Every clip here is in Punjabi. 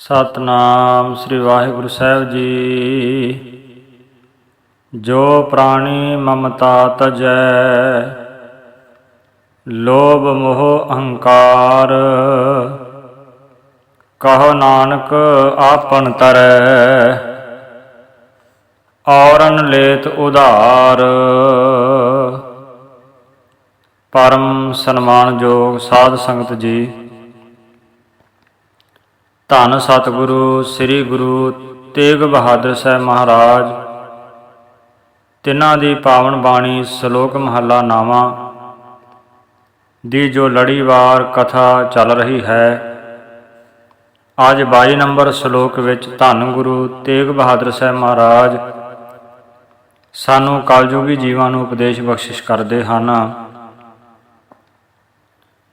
ਸਤਨਾਮ ਸ੍ਰੀ ਵਾਹਿਗੁਰੂ ਸਾਹਿਬ ਜੀ। ਜੋ ਪ੍ਰਾਣੀ ਮਮਤਾ ਤਜੈ, ਲੋਭ ਮੋਹ ਅਹੰਕਾਰ, ਕਹੋ ਨਾਨਕ ਆਪਨ ਤਰੈ, ਔਰਨ ਲੇਤ ਉਧਾਰ। ਪਰਮ ਸਨਮਾਨਯੋਗ ਸਾਧ ਸੰਗਤ ਜੀ ਧੰਨ ਸਤਿਗੁਰੂ, ਸ੍ਰੀ ਗੁਰੂ ਤੇਗ ਬਹਾਦਰ ਸਾਹਿਬ ਮਹਾਰਾਜ। ਤਿਨਾਂ ਦੀ ਪਾਵਨ ਬਾਣੀ ਸ਼ਲੋਕ ਮਹੱਲਾ ਨਾਵਾਂ ਦੀ ਜੋ ਲੜੀਵਾਰ ਕਥਾ ਚੱਲ ਰਹੀ ਹੈ, ਅੱਜ 22 ਨੰਬਰ ਸ਼ਲੋਕ ਵਿੱਚ ਧੰਨ ਗੁਰੂ ਤੇਗ ਬਹਾਦਰ ਸਾਹਿਬ ਮਹਾਰਾਜ ਸਾਨੂੰ ਕਲਯੁਗੀ ਜੀਵਾਂ ਨੂੰ ਉਪਦੇਸ਼ ਬਖਸ਼ਿਸ਼ ਕਰਦੇ ਹਨ।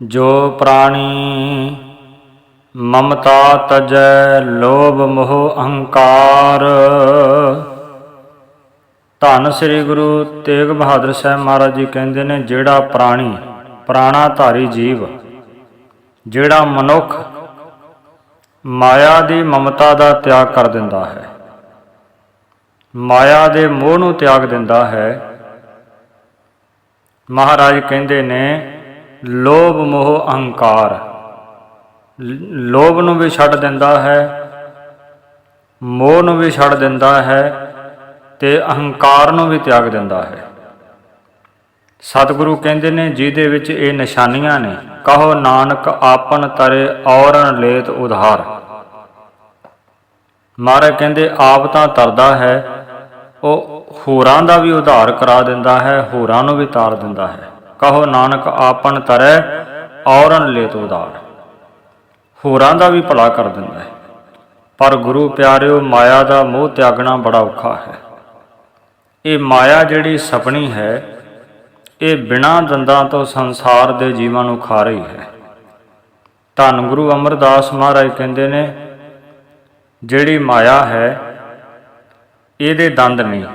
ਜੋ ਪ੍ਰਾਣੀ ਮਮਤਾ ਤਜੈ ਲੋਭ ਮੋਹ ਅਹੰਕਾਰ। ਧੰਨ ਸ੍ਰੀ ਗੁਰੂ ਤੇਗ ਬਹਾਦਰ ਸਾਹਿਬ ਮਹਾਰਾਜ ਜੀ ਕਹਿੰਦੇ ਨੇ, ਜਿਹੜਾ ਪ੍ਰਾਣੀ ਪ੍ਰਾਣਾ ਧਾਰੀ ਜੀਵ, ਜਿਹੜਾ ਮਨੁੱਖ ਮਾਇਆ ਦੀ ਮਮਤਾ ਦਾ ਤਿਆਗ ਕਰ ਦਿੰਦਾ ਹੈ, ਮਾਇਆ ਦੇ ਮੋਹ ਨੂੰ ਤਿਆਗ ਦਿੰਦਾ ਹੈ, ਮਹਾਰਾਜ ਕਹਿੰਦੇ ਨੇ, ਲੋਭ ਮੋਹ ਅਹੰਕਾਰ। ਲੋਭ ਨੂੰ ਵੀ ਛੱਡ ਦਿੰਦਾ ਹੈ, ਮੋਹ ਨੂੰ ਵੀ ਛੱਡ ਦਿੰਦਾ ਹੈ ਤੇ ਅਹੰਕਾਰ ਨੂੰ ਵੀ ਤਿਆਗ ਦਿੰਦਾ ਹੈ। ਸਤਿਗੁਰੂ ਕਹਿੰਦੇ ਨੇ, ਜਿਹਦੇ ਵਿੱਚ ਇਹ ਨਿਸ਼ਾਨੀਆਂ ਨੇ, ਕਹੋ ਨਾਨਕ ਆਪਨ ਤਰੇ ਔਰਨ ਲੇਤ ਉਧਾਰ। ਮਹਾਰਾਜ ਕਹਿੰਦੇ, ਆਪ ਤਾਂ ਤਰਦਾ ਹੈ, ਉਹ ਹੋਰਾਂ ਦਾ ਵੀ ਉਧਾਰ ਕਰਾ ਦਿੰਦਾ ਹੈ, ਹੋਰਾਂ ਨੂੰ ਵੀ ਤਾਰ ਦਿੰਦਾ ਹੈ। ਕਹੋ ਨਾਨਕ ਆਪਨ ਤਰੈ ਔਰਨ ਲੇਤ ਉਧਾਰ। ਹੋਰਾਂ ਦਾ ਵੀ ਭਲਾ ਕਰ ਦਿੰਦਾ ਹੈ। ਪਰ ਗੁਰੂ ਪਿਆਰਿਓ, ਮਾਇਆ ਦਾ ਮੋਹ ਤਿਆਗਣਾ ਬੜਾ ਔਖਾ ਹੈ। ਇਹ ਮਾਇਆ ਜਿਹੜੀ ਸਪਣੀ ਹੈ, ਇਹ ਬਿਨਾਂ ਦੰਦਾਂ ਤੋਂ ਸੰਸਾਰ ਦੇ ਜੀਵਾਂ ਨੂੰ ਖਾ ਰਹੀ ਹੈ। ਧੰਨ ਗੁਰੂ ਅਮਰਦਾਸ ਮਹਾਰਾਜ ਕਹਿੰਦੇ ਨੇ, ਜਿਹੜੀ ਮਾਇਆ ਹੈ, ਇਹਦੇ ਦੰਦ ਨਹੀਂ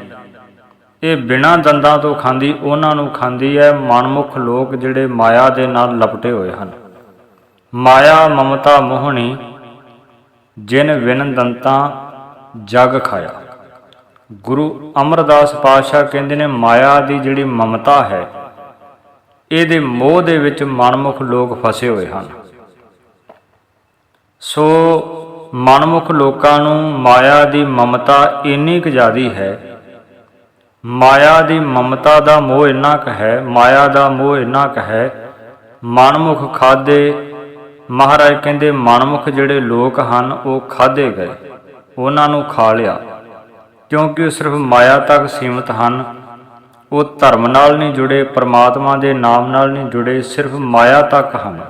ਇਹ ਬਿਨਾਂ ਦੰਦਾਂ ਤੋਂ ਖਾਂਦੀ, ਉਹਨਾਂ ਨੂੰ ਖਾਂਦੀ ਹੈ। ਮਨਮੁਖ ਲੋਕ ਜਿਹੜੇ ਮਾਇਆ ਦੇ ਨਾਲ ਲਪਟੇ ਹੋਏ ਹਨ। ਮਾਇਆ ਮਮਤਾ ਮੋਹਣੀ, ਜਿਨ ਵਿਨ ਦੰਤਾਂ ਜਗ ਖਾਇਆ। ਗੁਰੂ ਅਮਰਦਾਸ ਪਾਤਸ਼ਾਹ ਕਹਿੰਦੇ ਨੇ, ਮਾਇਆ ਦੀ ਜਿਹੜੀ ਮਮਤਾ ਹੈ, ਇਹਦੇ ਮੋਹ ਦੇ ਵਿੱਚ ਮਨਮੁਖ ਲੋਕ ਫਸੇ ਹੋਏ ਹਨ। ਸੋ ਮਨਮੁਖ ਲੋਕਾਂ ਨੂੰ ਮਾਇਆ ਦੀ ਮਮਤਾ ਇੰਨੀ ਕੁ ਜ਼ਿਆਦੀ ਹੈ, ਮਾਇਆ ਦੀ ਮਮਤਾ ਦਾ ਮੋਹ ਇੰਨਾ ਕੁ ਹੈ, ਮਾਇਆ ਦਾ ਮੋਹ ਇੰਨਾ ਕੁ ਹੈ, ਮਨਮੁਖ ਖਾਦੇ ਮਹਾਰਾਜ ਕਹਿੰਦੇ, ਮਨਮੁਖ ਜਿਹੜੇ ਲੋਕ ਹਨ, ਉਹ ਖਾਦੇ ਗਏ, ਉਹਨਾਂ ਨੂੰ ਖਾ ਲਿਆ। ਕਿਉਂਕਿ ਉਹ ਸਿਰਫ ਮਾਇਆ ਤੱਕ ਸੀਮਿਤ ਹਨ। ਉਹ ਧਰਮ ਨਾਲ ਨਹੀਂ ਜੁੜੇ, ਪਰਮਾਤਮਾ ਦੇ ਨਾਮ ਨਾਲ ਨਹੀਂ ਜੁੜੇ, ਸਿਰਫ ਮਾਇਆ ਤੱਕ ਹਨ।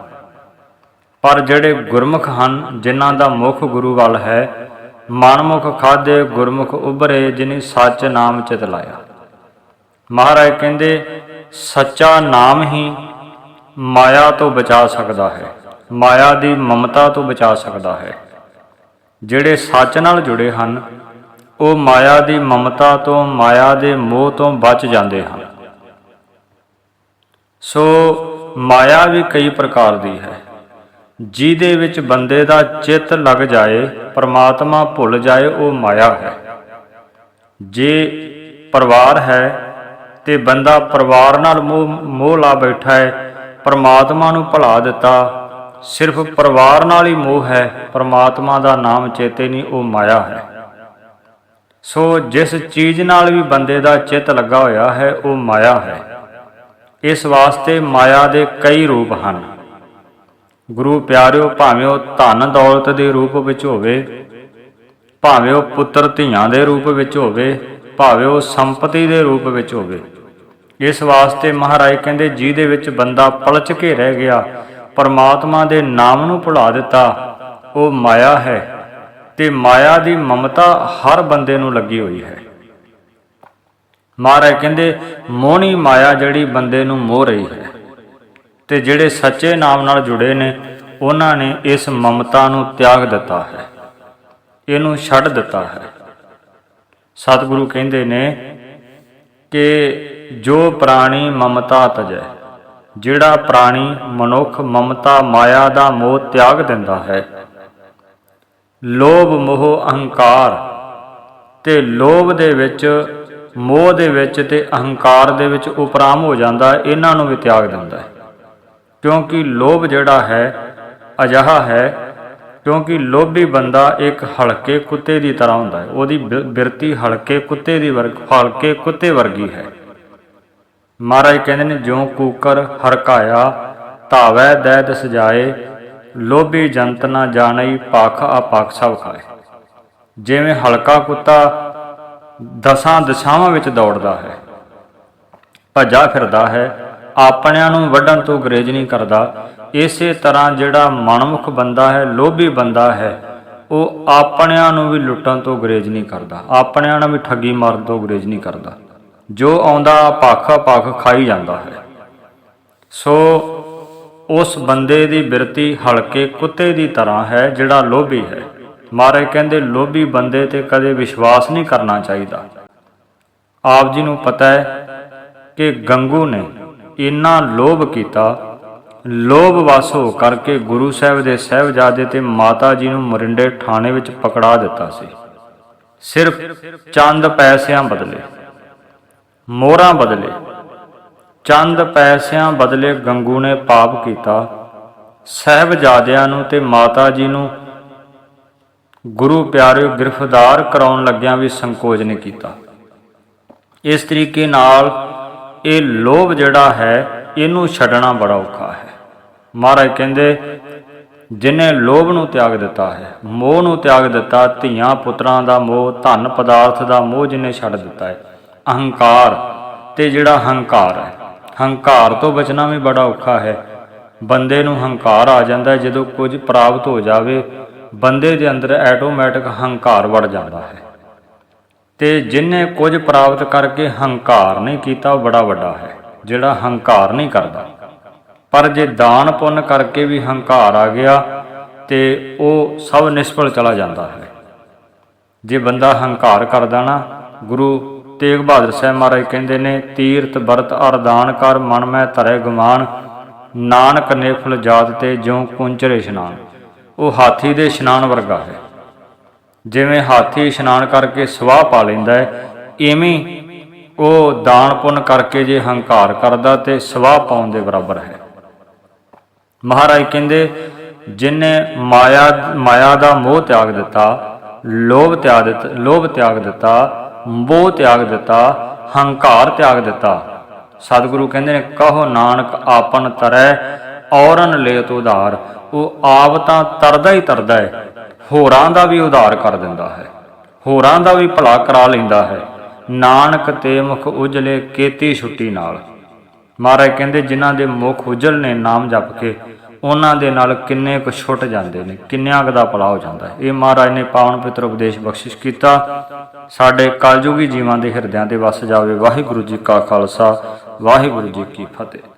ਪਰ ਜਿਹੜੇ ਗੁਰਮੁਖ ਹਨ, ਜਿਨ੍ਹਾਂ ਦਾ ਮੁਖ ਗੁਰੂ ਵੱਲ ਹੈ, ਮਨਮੁਖ ਖਾਦੇ ਗੁਰਮੁਖ ਉਭਰੇ, ਜਿਨੀ ਸੱਚ ਨਾਮ ਚਿਤ ਲਾਇਆ। ਮਹਾਰਾਜ ਕਹਿੰਦੇ, ਸੱਚਾ ਨਾਮ ਹੀ ਮਾਇਆ ਤੋਂ ਬਚਾ ਸਕਦਾ ਹੈ। ਮਾਇਆ ਦੀ ਮਮਤਾ ਤੋਂ ਬਚਾ ਸਕਦਾ ਹੈ। ਜਿਹੜੇ ਸੱਚ ਨਾਲ ਜੁੜੇ ਹਨ, ਉਹ ਮਾਇਆ ਦੀ ਮਮਤਾ ਤੋਂ, ਮਾਇਆ ਦੇ ਮੋਹ ਤੋਂ ਬਚ ਜਾਂਦੇ ਹਨ। ਸੋ ਮਾਇਆ ਵੀ ਕਈ ਪ੍ਰਕਾਰ ਦੀ ਹੈ। ਜਿਹਦੇ ਵਿੱਚ ਬੰਦੇ ਦਾ ਚਿੱਤ ਲੱਗ ਜਾਏ, ਪਰਮਾਤਮਾ ਭੁੱਲ ਜਾਏ, ਉਹ ਮਾਇਆ ਹੈ। ਜੇ ਪਰਿਵਾਰ ਹੈ ਤੇ ਬੰਦਾ ਪਰਿਵਾਰ ਨਾਲ ਮੋਹ ਮੋਹ ਲਾ ਬੈਠਾ ਹੈ, ਪਰਮਾਤਮਾ ਨੂੰ ਭੁਲਾ ਦਿੱਤਾ ਸਿਰਫ ਪਰਿਵਾਰ ਨਾਲ ਹੀ ਮੋਹ ਹੈ, ਪਰਮਾਤਮਾ ਦਾ ਨਾਮ ਚੇਤੇ ਨਹੀਂ, ਉਹ ਮਾਇਆ ਹੈ। ਸੋ ਜਿਸ ਚੀਜ਼ ਨਾਲ ਵੀ ਬੰਦੇ ਦਾ ਚਿੱਤ ਲੱਗਾ ਹੋਇਆ ਹੈ, ਉਹ ਮਾਇਆ ਹੈ। ਇਸ ਵਾਸਤੇ ਮਾਇਆ ਦੇ ਕਈ ਰੂਪ ਹਨ। ਗੁਰੂ ਪਿਆਰਿਓ, ਭਾਵੇਂ ਉਹ ਧਨ ਦੌਲਤ ਦੇ ਰੂਪ ਵਿੱਚ ਹੋਵੇ, ਭਾਵੇਂ ਉਹ ਪੁੱਤਰ ਧੀਆਂ ਦੇ ਰੂਪ ਵਿੱਚ ਹੋਵੇ, ਭਾਵੇਂ ਉਹ ਸੰਪਤੀ ਦੇ ਰੂਪ ਵਿੱਚ ਹੋਵੇ, ਇਸ ਵਾਸਤੇ ਮਹਾਰਾਜ ਕਹਿੰਦੇ, ਜਿਹਦੇ ਵਿੱਚ ਬੰਦਾ ਪਲਚ ਕੇ ਰਹਿ ਗਿਆ ਪਰਮਾਤਮਾ ਦੇ ਨਾਮ ਨੂੰ ਭੁਲਾ ਦਿੱਤਾ, ਉਹ ਮਾਇਆ ਹੈ ਤੇ ਮਾਇਆ ਦੀ ਮਮਤਾ ਹਰ ਬੰਦੇ ਨੂੰ ਲੱਗੀ ਹੋਈ ਹੈ। ਮਹਾਰਾਜ ਕਹਿੰਦੇ, ਮੋਹਣੀ ਮਾਇਆ ਜਿਹੜੀ ਬੰਦੇ ਨੂੰ ਮੋਹ ਰਹੀ ਹੈ ਤੇ ਜਿਹੜੇ ਸੱਚੇ ਨਾਮ ਨਾਲ ਜੁੜੇ ਨੇ, ਉਹਨਾਂ ਨੇ ਇਸ ਮਮਤਾ ਨੂੰ ਤਿਆਗ ਦਿੱਤਾ ਹੈ, ਇਹਨੂੰ ਛੱਡ ਦਿੱਤਾ ਹੈ। ਸਤਿਗੁਰੂ ਕਹਿੰਦੇ ਨੇ ਕਿ ਜੋ ਪ੍ਰਾਣੀ ਮਮਤਾ ਤਜੈ ਜਿਹੜਾ ਪ੍ਰਾਣੀ ਮਨੁੱਖ ਮਮਤਾ, ਮਾਇਆ ਦਾ ਮੋਹ ਤਿਆਗ ਦਿੰਦਾ ਹੈ। ਲੋਭ, ਮੋਹ, ਅਹੰਕਾਰ ਤੇ ਲੋਭ ਦੇ ਵਿੱਚ, ਮੋਹ ਦੇ ਵਿੱਚ ਤੇ ਅਹੰਕਾਰ ਦੇ ਵਿੱਚ ਉਪਰਾਮ ਹੋ ਜਾਂਦਾ, ਇਹਨਾਂ ਨੂੰ ਵੀ ਤਿਆਗ ਦਿੰਦਾ ਹੈ। ਕਿਉਂਕਿ ਲੋਭ ਜਿਹੜਾ ਹੈ, ਅਜਿਹਾ ਹੈ, ਕਿਉਂਕਿ ਲੋਭੀ ਬੰਦਾ ਇੱਕ ਹਲਕੇ ਕੁੱਤੇ ਦੀ ਤਰ੍ਹਾਂ ਹੁੰਦਾ ਹੈ। ਉਹਦੀ ਬਿ- ਬਿਰਤੀ ਹਲਕੇ ਕੁੱਤੇ ਦੀ ਵਰਗ, ਹਲਕੇ ਕੁੱਤੇ ਵਰਗੀ ਹੈ। ਮਹਾਰਾਜ ਕਹਿੰਦੇ ਨੇ, ਜਿਉ ਕੂਕਰ ਹਰਕਾਇਆ, ਧਾਵੈ ਦੈਤ ਸਜਾਏ, ਲੋਭੀ ਜੰਤ ਨਾ ਜਾਣਈ, ਪਖ ਆਪਖ ਸਭ ਖਾਏ। ਜਿਵੇਂ ਹਲਕਾ ਕੁੱਤਾ ਦਸਾਂ ਦਿਸ਼ਾਵਾਂ ਵਿੱਚ ਦੌੜਦਾ ਹੈ, ਭੱਜਾ ਫਿਰਦਾ ਹੈ, ਆਪਣਿਆਂ ਨੂੰ ਵੱਢਣ ਤੋਂ ਗਰੇਜ ਨਹੀਂ ਕਰਦਾ, ਇਸੇ ਤਰ੍ਹਾਂ ਜਿਹੜਾ ਮਨਮੁਖ ਬੰਦਾ ਹੈ, ਲੋਭੀ ਬੰਦਾ ਹੈ, ਉਹ ਆਪਣਿਆਂ ਨੂੰ ਵੀ ਲੁੱਟਣ ਤੋਂ ਗਰੇਜ ਨਹੀਂ ਕਰਦਾ, ਆਪਣਿਆਂ ਨਾਲ ਵੀ ਠੱਗੀ ਮਾਰਨ ਤੋਂ ਗਰੇਜ ਨਹੀਂ ਕਰਦਾ। ਜੋ ਆਉਂਦਾ ਪੱਖ ਪੱਖ ਖਾਈ ਜਾਂਦਾ ਹੈ। ਸੋ ਉਸ ਬੰਦੇ ਦੀ ਬਿਰਤੀ ਹਲਕੇ ਕੁੱਤੇ ਦੀ ਤਰ੍ਹਾਂ ਹੈ ਜਿਹੜਾ ਲੋਭੀ ਹੈ। ਮਹਾਰਾਜ ਕਹਿੰਦੇ ਲੋਭੀ ਬੰਦੇ ਤੇ ਕਦੇ ਵਿਸ਼ਵਾਸ ਨਹੀਂ ਕਰਨਾ ਚਾਹੀਦਾ। ਆਪ ਜੀ ਨੂੰ ਪਤਾ ਹੈ ਕਿ ਗੰਗੂ ਨੇ ਇੰਨਾ ਲੋਭ ਕੀਤਾ। ਲੋਭ ਵਸ ਹੋ ਕਰਕੇ ਗੁਰੂ ਸਾਹਿਬ ਦੇ ਸਹਿਬਜ਼ਾਦੇ ਤੇ ਮਾਤਾ ਜੀ ਨੂੰ ਮਰਿੰਡੇ ਥਾਣੇ ਵਿੱਚ ਪਕੜਾ ਦਿੱਤਾ ਸੀ। ਸਿਰਫ ਚੰਦ ਪੈਸਿਆਂ ਬਦਲੇ ਮੋਹਰਾਂ ਬਦਲੇ। ਚੰਦ ਪੈਸਿਆਂ ਬਦਲੇ ਗੰਗੂ ਨੇ ਪਾਪ ਕੀਤਾ। ਸਹਿਬਜ਼ਾਦਿਆਂ ਨੂੰ ਤੇ ਮਾਤਾ ਜੀ ਨੂੰ ਗੁਰੂ ਪਿਆਰਿਓ ਗ੍ਰਿਫਤਾਰ ਕਰਾਉਣ ਲੱਗਿਆਂ ਵੀ ਸੰਕੋਚ ਨਹੀਂ ਕੀਤਾ। ਇਸ ਤਰੀਕੇ ਨਾਲ ਇਹ ਲੋਭ ਜਿਹੜਾ ਹੈ, ਇਹਨੂੰ ਛੱਡਣਾ ਬੜਾ ਔਖਾ ਹੈ। ਮਹਾਰਾਜ ਕਹਿੰਦੇ, ਜਿਨੇ ਲੋਭ ਨੂੰ ਤਿਆਗ ਦਿੱਤਾ ਹੈ, ਮੋਹ ਨੂੰ ਤਿਆਗ ਦਿੱਤਾ, ਧੀਆਂ ਪੁੱਤਰਾਂ ਦਾ ਮੋਹ, ਧਨ ਪਦਾਰਥ ਦਾ ਮੋਹ ਜਿਨੇ ਛੱਡ ਦਿੱਤਾ ਹੈ ਅਹੰਕਾਰ। ਤੇ ਜਿਹੜਾ ਹੰਕਾਰ ਹੈ, ਹੰਕਾਰ ਤੋਂ ਬਚਣਾ ਵੀ ਬੜਾ ਔਖਾ ਹੈ। ਬੰਦੇ ਨੂੰ ਹੰਕਾਰ ਆ ਜਾਂਦਾ ਜਦੋਂ ਕੁਝ ਪ੍ਰਾਪਤ ਹੋ ਜਾਵੇ, ਬੰਦੇ ਦੇ ਅੰਦਰ ਆਟੋਮੈਟਿਕ ਹੰਕਾਰ ਵੜ ਜਾਂਦਾ ਹੈ। ਤੇ ਜਿਨੇ ਕੁਝ ਪ੍ਰਾਪਤ ਕਰਕੇ ਹੰਕਾਰ ਨਹੀਂ ਕੀਤਾ, ਉਹ ਬੜਾ ਵੱਡਾ ਹੈ, ਜਿਹੜਾ ਹੰਕਾਰ ਨਹੀਂ ਕਰਦਾ। ਪਰ ਜੇ ਦਾਨ ਪੁੰਨ ਕਰਕੇ ਵੀ ਹੰਕਾਰ ਆ ਗਿਆ, ਤੇ ਉਹ ਸਭ ਨਿਸ਼ਫਲ ਚਲਾ ਜਾਂਦਾ ਹੈ। ਜੇ ਬੰਦਾ ਹੰਕਾਰ ਕਰਦਾ ਨਾ, ਗੁਰੂ ਤੇਗ ਬਹਾਦਰ ਸਾਹਿਬ ਮਹਾਰਾਜ ਕਹਿੰਦੇ ਨੇ, ਤੀਰਥ, ਵਰਤ ਅਰਦਾਨ ਕਰ, ਮਨ ਮੈਂ ਧਰੇ ਗੁਮਾਨ, ਨਾਨਕ ਨੇਫਲ ਜਾਤ ਤੇ ਜਿਉ ਕੁੰਚਰੇ ਇਸ਼ਨਾਨ। ਉਹ ਹਾਥੀ ਦੇ ਇਸ਼ਨਾਨ ਵਰਗਾ ਹੈ। ਜਿਵੇਂ ਹਾਥੀ ਇਸ਼ਨਾਨ ਕਰਕੇ ਸਵਾਹ ਪਾ ਲੈਂਦਾ ਹੈ, ਇਵੇਂ ਉਹ ਦਾਨ ਪੁੰਨ ਕਰਕੇ ਜੇ ਹੰਕਾਰ ਕਰਦਾ ਤੇ ਸਵਾਹ ਪਾਉਣ ਦੇ ਬਰਾਬਰ ਹੈ। ਮਹਾਰਾਜ ਕਹਿੰਦੇ, ਜਿਨੇ ਮਾਇਆ ਮਾਇਆ ਦਾ ਮੋਹ ਤਿਆਗ ਦਿੱਤਾ, ਲੋਭ ਤਿਆਗ ਦਿੱਤਾ, ਲੋਭ ਤਿਆਗ ਦਿੱਤਾ ਮੋਹ ਤਿਆਗ ਦਿੱਤਾ, ਹੰਕਾਰ ਤਿਆਗ ਦਿੱਤਾ। ਸਤਿਗੁਰੂ ਕਹਿੰਦੇ ਨੇ, ਕਹੋ ਨਾਨਕ ਆਪਨ ਤਰੈ, ਔਰਨ ਲੇਤ ਉਧਾਰ। ਉਹ ਆਪ ਤਾਂ ਤਰਦਾ ਹੀ ਤਰਦਾ ਹੈ, ਹੋਰਾਂ ਦਾ ਵੀ ਉਧਾਰ ਕਰ ਦਿੰਦਾ ਹੈ। ਹੋਰਾਂ ਦਾ ਵੀ ਭਲਾ ਕਰਾ ਲੈਂਦਾ ਹੈ। ਨਾਨਕ ਤੇ ਮੁਖ ਉਜਲੇ, ਕੇਤੀ ਛੁੱਟੀ ਨਾਲ। ਮਹਾਰਾਜ ਕਹਿੰਦੇ, ਜਿਨ੍ਹਾਂ ਦੇ ਮੁਖ ਉਜਲ ਨੇ ਨਾਮ ਜਪ ਕੇ, ਉਹਨਾਂ ਦੇ ਨਾਲ ਕਿੰਨੇ ਕੁ ਛੁੱਟ ਜਾਂਦੇ ਨੇ, ਕਿੰਨਿਆਂ ਕੁ ਦਾ ਭਲਾ ਹੋ ਜਾਂਦਾ ਹੈ। ਇਹ ਮਹਾਰਾਜ ਨੇ ਪਾਵਨ ਪਿੱਤਰ ਉਪਦੇਸ਼ ਬਖਸ਼ਿਸ਼ ਕੀਤਾ। ਸਾਡੇ ਕਲਯੁਗੀ ਜੀਵਾਂ ਦੇ ਹਿਰਦਿਆਂ ਤੇ ਵਸ ਜਾਵੇ ਵਾਹਿਗੁਰੂ ਜੀ ਕਾ ਖਾਲਸਾ, ਵਾਹਿਗੁਰੂ ਜੀ ਕੀ ਫਤਿਹ।